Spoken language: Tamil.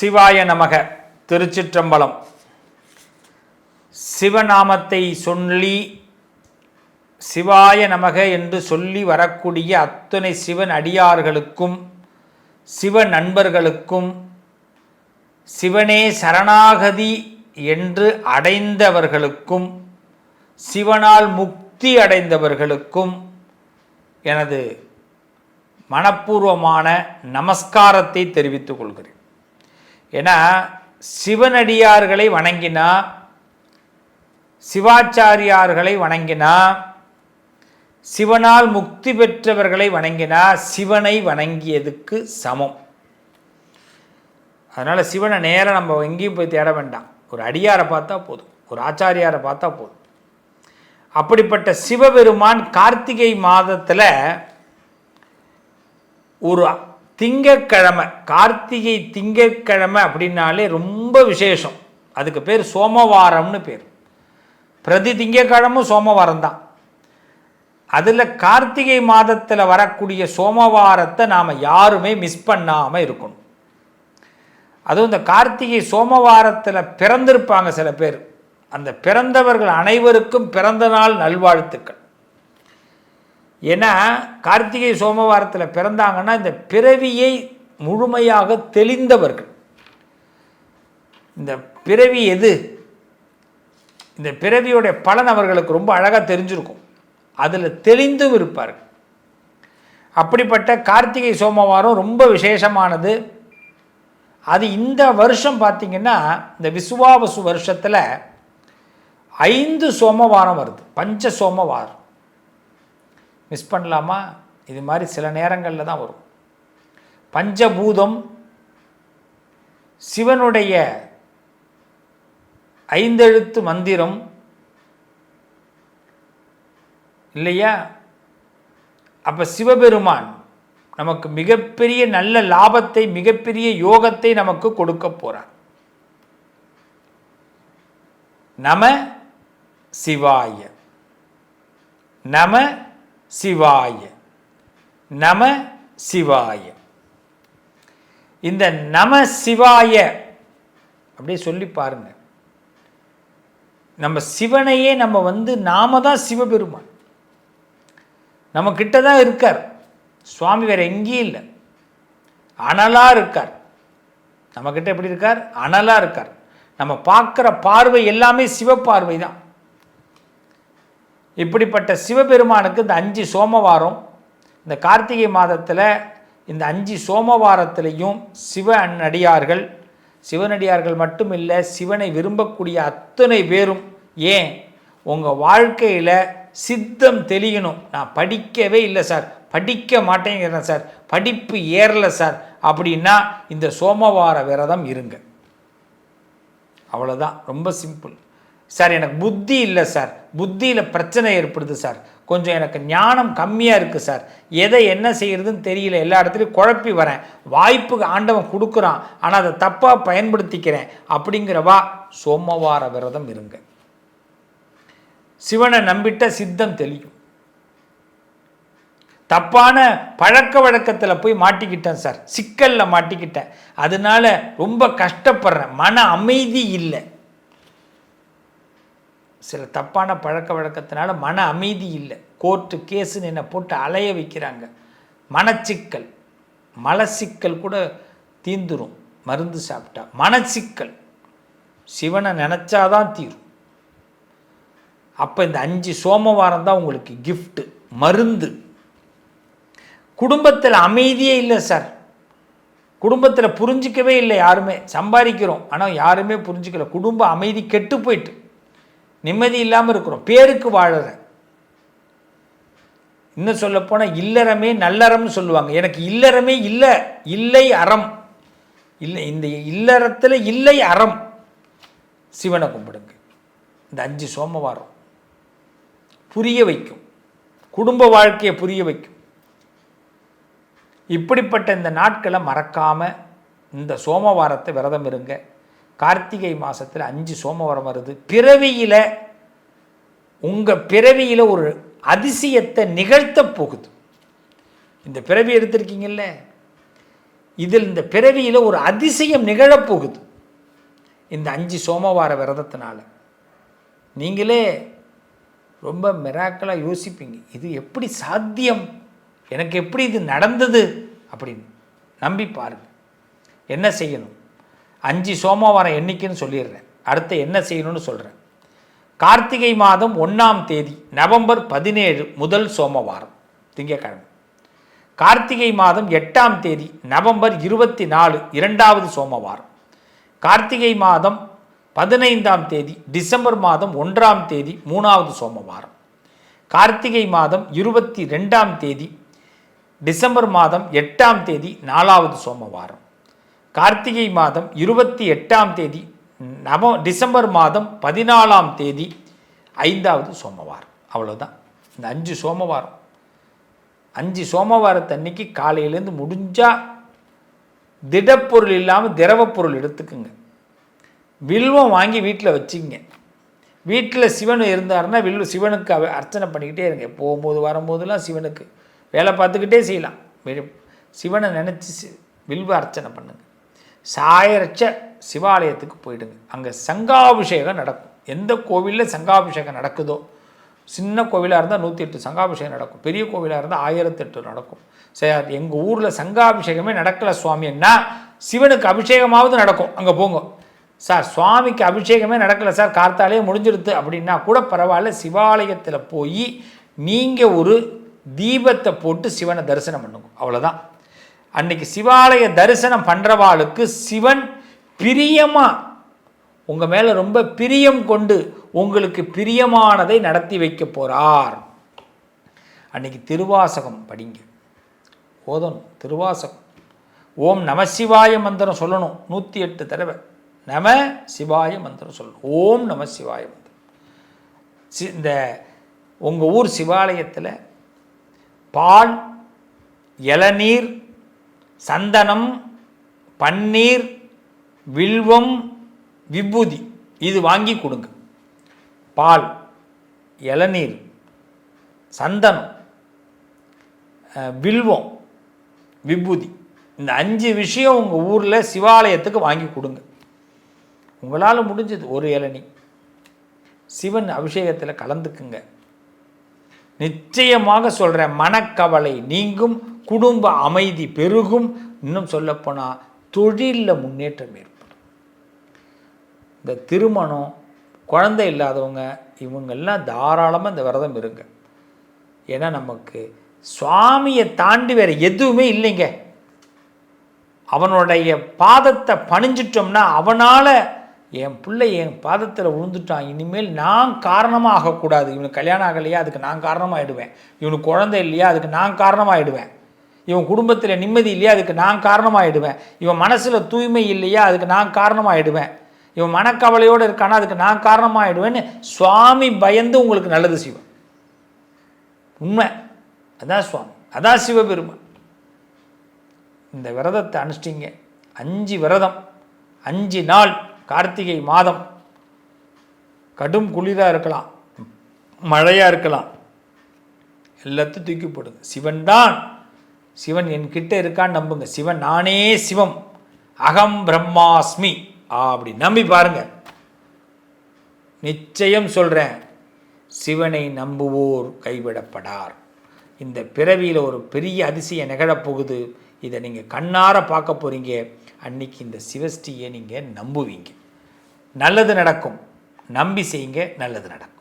சிவாய நமக திருச்சிற்றம்பலம். சிவநாமத்தை சொல்லி சிவாய நமக என்று சொல்லி வரக்கூடிய அத்துணை சிவன் அடியார்களுக்கும் சிவ நண்பர்களுக்கும் சிவனே சரணாகதி என்று அடைந்தவர்களுக்கும் சிவனால் முக்தி அடைந்தவர்களுக்கும் எனது மனப்பூர்வமான நமஸ்காரத்தை தெரிவித்துக் கொள்கிறேன். ஏன்னா சிவனடியார்களை வணங்கினா சிவாச்சாரியார்களை வணங்கினா சிவனால் முக்தி பெற்றவர்களை வணங்கினா சிவனை வணங்கியதுக்கு சமம். அதனால் சிவனை நேராக நம்ம எங்கேயும் போய் தேட வேண்டாம். ஒரு அடியாரை பார்த்தா போதும். ஒரு ஆச்சாரியாரை பார்த்தா போதும். அப்படிப்பட்ட சிவபெருமான் கார்த்திகை மாதத்தில் ஒரு திங்கக்கிழமை கார்த்திகை திங்கக்கிழமை அப்படின்னாலே ரொம்ப விசேஷம். அதுக்கு பேர் சோமவாரம்னு பேர். பிரதி திங்கக்கிழமும் சோமவாரம் தான் அதில் கார்த்திகை மாதத்தில் வரக்கூடிய சோமவாரத்தை நாம் யாருமே மிஸ் பண்ணாமல் இருக்கணும். அதுவும் இந்த கார்த்திகை சோமவாரத்தில் பிறந்திருப்பாங்க சில பேர். அந்த பிறந்தவர்கள் அனைவருக்கும் பிறந்த நாள் நல்வாழ்த்துக்கள். ஏன்னா கார்த்திகை சோமவாரத்தில் பிறந்தாங்கன்னா இந்த பிறவியை முழுமையாக தெளிந்தவர்கள். இந்த பிறவி எது? இந்த பிறவியோடைய பலன் அவர்களுக்கு ரொம்ப அழகாக தெரிஞ்சிருக்கும். அதில் தெளிந்தும் இருப்பார்கள். அப்படிப்பட்ட கார்த்திகை சோமவாரம் ரொம்ப விசேஷமானது. அது இந்த வருஷம் பார்த்திங்கன்னா இந்த விசுவாவசு வருஷத்தில் ஐந்து சோமவாரம் வருது. பஞ்ச சோமவாரம் மிஸ் பண்ணலாமா? இது மாதிரி சில நேரங்களில் தான் வரும். பஞ்சபூதம் சிவனுடைய ஐந்தெழுத்து மந்திரம் இல்லையா? அப்போ சிவபெருமான் நமக்கு மிகப்பெரிய நல்ல லாபத்தை மிகப்பெரிய யோகத்தை நமக்கு கொடுக்க போகிறார் நம சிவாய. நம சிவாய. நம சிவாய. இந்த நம சிவாய அப்படியே சொல்லி பாருங்க. நம்ம சிவனையே நம்ம வந்து நாம தான் சிவபெருமான். நம்ம கிட்ட தான் இருக்கார். சுவாமி வேற எங்கேயும் இல்லை. அனலாக இருக்கார். நம்ம எப்படி இருக்கார்? அனலாக இருக்கார். நம்ம பார்க்குற பார்வை எல்லாமே சிவப்பார்வை தான். இப்படிப்பட்ட சிவபெருமானுக்கு இந்த அஞ்சு சோமவாரம் இந்த கார்த்திகை மாதத்தில் இந்த அஞ்சு சோமவாரத்திலையும் சிவ அன்னடியார்கள். சிவனடியார்கள் மட்டும் இல்லை சிவனை விரும்பக்கூடிய அத்தனை பேரும் ஏன்? உங்கள் வாழ்க்கையில் சித்தம் தெளியணும். நான் படிக்கவே இல்லை சார். படிக்க மாட்டேங்கிறேன் சார். படிப்பு ஏறலை சார். அப்படின்னா இந்த சோமவார விரதம் இருங்க. அவ்வளோதான் ரொம்ப சிம்பிள். சார் எனக்கு புத்தி இல்லை சார். புத்தியில் பிரச்சனை ஏற்படுது சார். கொஞ்சம் எனக்கு ஞானம் கம்மியாக இருக்குது சார். எதை என்ன செய்கிறதுன்னு தெரியல. எல்லா இடத்துலையும் குழப்பி வரேன். வாய்ப்பு ஆண்டவன் கொடுக்குறான். ஆனால் அதை தப்பாக பயன்படுத்திக்கிறேன். அப்படிங்கிறவா சோமவார விரதம் இருங்க. சிவனை நம்பிட்ட சித்தம் தெளியும். தப்பான பழக்க வழக்கத்தில் போய் மாட்டிக்கிட்டேன் சார். சிக்கலில் மாட்டிக்கிட்டேன். அதனால ரொம்ப கஷ்டப்படுறேன். மன அமைதி இல்லை. சில தப்பான பழக்க வழக்கத்தினால மன அமைதி இல்லை. கோர்ட்டு கேஸுன்னு என்னை போட்டு அலைய வைக்கிறாங்க. மனச்சிக்கல். மலச்சிக்கல் கூட தீந்துரும். மருந்து சாப்பிட்டா. மனச்சிக்கல். சிவனை நினச்சாதான் தீரும். அப்போ இந்த அஞ்சு சோமவாரம் தான் உங்களுக்கு கிஃப்ட்டு மருந்து. குடும்பத்தில் அமைதியே இல்லை சார். குடும்பத்தில் புரிஞ்சிக்கவே இல்லை யாருமே. சம்பாதிக்கிறோம். ஆனால் யாருமே புரிஞ்சிக்கல. குடும்ப அமைதி கெட்டு போயிட்டு. நிம்மதி இல்லாமல் இருக்கிறோம். பேருக்கு வாழறேன். இன்னும் சொல்லப்போனால் இல்லறமே நல்லறம்னு சொல்லுவாங்க. எனக்கு இல்லறமே இல்லை இல்லை அறம். இல்லை இந்த இல்லறத்தில் இல்லை அறம். சிவனை கும்பிடுங்க. இந்த அஞ்சு சோமவாரம் புரிய வைக்கும். குடும்ப வாழ்க்கையை புரிய வைக்கும். இப்படிப்பட்ட இந்த நாட்களை மறக்காமல் இந்த சோமவாரத்தை விரதம் இருங்க. கார்த்திகை மாதத்தில் அஞ்சு சோமவாரம் வருது. பிறவியில் உங்கள் பிறவியில் ஒரு அதிசயத்தை நிகழ்த்த போகுது. இந்த பிறவி எடுத்திருக்கீங்கல்ல? இதில் இந்த பிறவியில் ஒரு அதிசயம் நிகழப்போகுது இந்த அஞ்சு சோமவார விரதத்தினால. நீங்களே ரொம்ப மிராக்கலாக யோசிப்பீங்க. இது எப்படி சாத்தியம்? எனக்கு எப்படி இது நடந்தது? அப்படின்னு. நம்பி பாருங்கள் என்ன செய்யணும்? அஞ்சு சோமவாரம் என்றைக்குன்னு சொல்லிடுறேன். அடுத்து என்ன செய்யணும்னு சொல்கிறேன் கார்த்திகை மாதம் ஒன்றாம் தேதி நவம்பர் பதினேழு முதல் சோமவாரம் திங்கக்கிழமை கார்த்திகை மாதம் எட்டாம் தேதி நவம்பர் இருபத்தி நாலு இரண்டாவது சோமவாரம். கார்த்திகை மாதம் பதினைந்தாம் தேதி டிசம்பர் மாதம் ஒன்றாம் தேதி மூணாவது சோமவாரம். கார்த்திகை மாதம் இருபத்தி ரெண்டாம் தேதி டிசம்பர் மாதம் எட்டாம் தேதி நாலாவது சோமவாரம். கார்த்திகை மாதம் இருபத்தி எட்டாம் தேதி நவ டிசம்பர் மாதம் பதினாலாம் தேதி ஐந்தாவது சோமவாரம். அவ்வளோதான் இந்த அஞ்சு சோமவாரம். அஞ்சு சோமவாரத்தன்னைக்கு காலையிலேருந்து முடிஞ்சால் திடப்பொருள் இல்லாமல் திரவப்பொருள் எடுத்துக்குங்க. வில்வம் வாங்கி வீட்டில் வச்சுங்க வீட்டில் சிவன் இருந்தாருன்னா வில்லு சிவனுக்கு அவ அர்ச்சனை பண்ணிக்கிட்டே இருங்க. போகும்போது வரும்போதெல்லாம் சிவனுக்கு. வேலை பார்த்துக்கிட்டே செய்யலாம். சிவனை நினச்சி வில்வ அர்ச்சனை பண்ணுங்கள் சாயரச்ச சிவாலயத்துக்கு போயிடுங்க. அங்கே சங்காபிஷேகம் நடக்கும். எந்த கோவிலில் சங்காபிஷேகம் நடக்குதோ சின்ன கோவிலாக இருந்தால் நூற்றி எட்டு சங்காபிஷேகம் நடக்கும். பெரிய கோவிலாக இருந்தால் ஆயிரத்தெட்டு நடக்கும். சரி எங்கள் ஊரில் சங்காபிஷேகமே நடக்கலை சுவாமின்னா சிவனுக்கு அபிஷேகமாவது நடக்கும். அங்கே போங்க. சார் சுவாமிக்கு அபிஷேகமே நடக்கலை சார். கார்த்தாலே முடிஞ்சிருது அப்படின்னா கூட பரவாயில்ல. சிவாலயத்தில் போய் நீங்கள் ஒரு தீபத்தை போட்டு சிவனை தரிசனம் பண்ணுங்க. அவ்வளோதான் அன்னைக்கு சிவாலய தரிசனம் பண்ணுறவாளுக்கு சிவன் பிரியமாக உங்கள் மேலே ரொம்ப பிரியம் கொண்டு உங்களுக்கு பிரியமானதை நடத்தி வைக்க போகிறார் அன்னைக்கு திருவாசகம் படிங்க. ஓதணும் திருவாசகம். ஓம் நம சிவாய மந்திரம் சொல்லணும் நூற்றி எட்டு தடவை. நம சிவாய மந்திரம் சொல்லணும். ஓம் நம சிவாய மந்திரம். சி இந்த உங்கள் ஊர் சிவாலயத்தில் பால் இளநீர் சந்தனம் பன்னீர் வில்வம் விபூதி. இது வாங்கி கொடுங்க. பால் இளநீர் சந்தனம் வில்வம் விபூதி. இந்த அஞ்சு விஷயம் உங்கள் ஊரில் சிவாலயத்துக்கு வாங்கி கொடுங்க. உங்களால் முடிஞ்சது ஒரு இளநி சிவன் அபிஷேகத்தில் கலந்துக்குங்க. நிச்சயமாக சொல்கிறேன் மனக்கவலை நீங்கும். குடும்ப அமைதி பெருகும். இன்னும் சொல்லப்போனால் தொழிலில் முன்னேற்றம் ஏற்படும். இந்த திருமணம் குழந்தை இல்லாதவங்க இவங்கெல்லாம் தாராளமாக இந்த விரதம் இருங்க. ஏன்னா நமக்கு சுவாமியை தாண்டி வேறு எதுவுமே இல்லைங்க. அவனுடைய பாதத்தை பணிஞ்சிட்டோம்னா அவனால் என் பிள்ளை என் பாதத்தில் விழுந்துட்டான் இனிமேல் நான் காரணமாக ஆகக்கூடாது. இவனுக்கு கல்யாணம் ஆகலையா? அதுக்கு நான் காரணமாகிடுவேன் இவனுக்கு குழந்தை இல்லையா? அதுக்கு நான் காரணமாகிடுவேன் இவன் குடும்பத்தில் நிம்மதி இல்லையா? அதுக்கு நான் காரணமாகிடுவேன் இவன் மனசில் தூய்மை இல்லையா? அதுக்கு நான் காரணமாகிடுவேன் இவன் மனக்கவலையோடு இருக்கானா? அதுக்கு நான் காரணமாகிடுவேன்னு சுவாமி பயந்து உங்களுக்கு நல்லது செய்வேன். உண்மை. அதான் சுவாமி. அதான் சிவபெருமான். இந்த விரதத்தை அனுஷ்டிங்க. அஞ்சு விரதம். அஞ்சு நாள். கார்த்திகை மாதம். கடும் குளிராக இருக்கலாம். மழையாக இருக்கலாம். எல்லாத்தையும் தூக்கி போடுங்க. சிவன் தான் சிவன் என்கிட்ட இருக்கான்னு நம்புங்க. சிவன் நானே சிவம். அகம் பிரம்மாஸ்மி. அப்படி நம்பி பாருங்க. நிச்சயம் சொல்கிறேன் சிவனை நம்புவோர் கைவிடப்படார். இந்த பிறவியில் ஒரு பெரிய அதிசயம் நிகழப்போகுது. இதை நீங்கள் கண்ணார பார்க்க போகிறீங்க அன்னைக்கு இந்த சிவஸ்டியை நீங்கள் நம்புவீங்க. நல்லது நடக்கும். நம்பி செய்யுங்க நல்லது நடக்கும்.